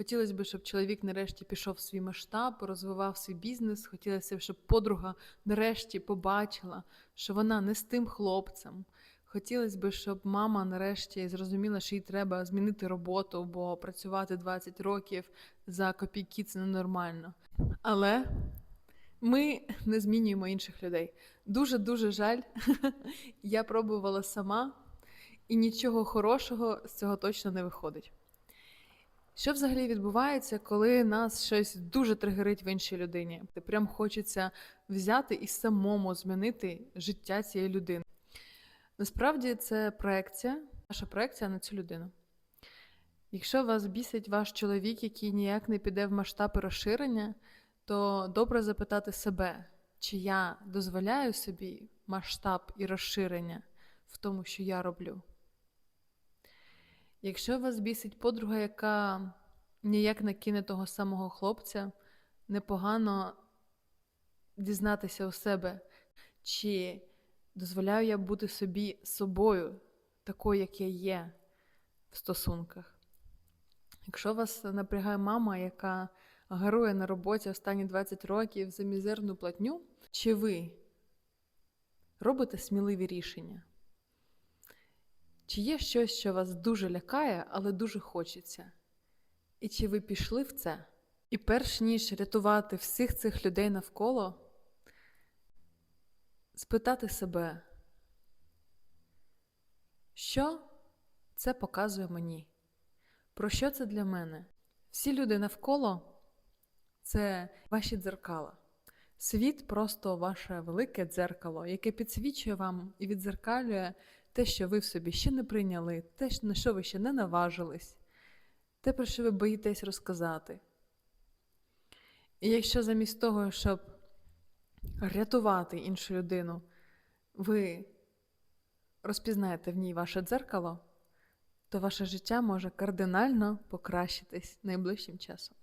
Хотілося б, щоб чоловік нарешті пішов в свій масштаб, розвивав свій бізнес. Хотілося б, щоб подруга нарешті побачила, що вона не з тим хлопцем. Хотілося б, щоб мама нарешті зрозуміла, що їй треба змінити роботу, бо працювати 20 років за копійки це ненормально. Але ми не змінюємо інших людей. Дуже дуже жаль. Я пробувала сама, і нічого хорошого з цього точно не виходить. Що взагалі відбувається, коли нас щось дуже тригерить в іншій людині? Ти прям хочеться взяти і самому змінити життя цієї людини. Насправді це проекція, ваша проекція на цю людину. Якщо вас бісить ваш чоловік, який ніяк не піде в масштаби розширення, то добре запитати себе, чи я дозволяю собі масштаб і розширення в тому, що я роблю. Якщо вас бісить подруга, яка ніяк не кине того самого хлопця, непогано дізнатися у себе, чи дозволяю я бути собі собою, такою, як я є в стосунках. Якщо вас напрягає мама, яка гарує на роботі останні 20 років за мізерну платню, чи ви робите сміливі рішення? Чи є щось, що вас дуже лякає, але дуже хочеться? І чи ви пішли в це? І перш ніж рятувати всіх цих людей навколо, спитати себе, що це показує мені? Про що це для мене? Всі люди навколо це ваші дзеркала. Світ просто ваше велике дзеркало, яке підсвічує вам і відзеркалює те, що ви в собі ще не прийняли, те, на що ви ще не наважились, те, про що ви боїтесь розказати. І якщо замість того, щоб рятувати іншу людину, ви розпізнаєте в ній ваше дзеркало, то ваше життя може кардинально покращитись найближчим часом.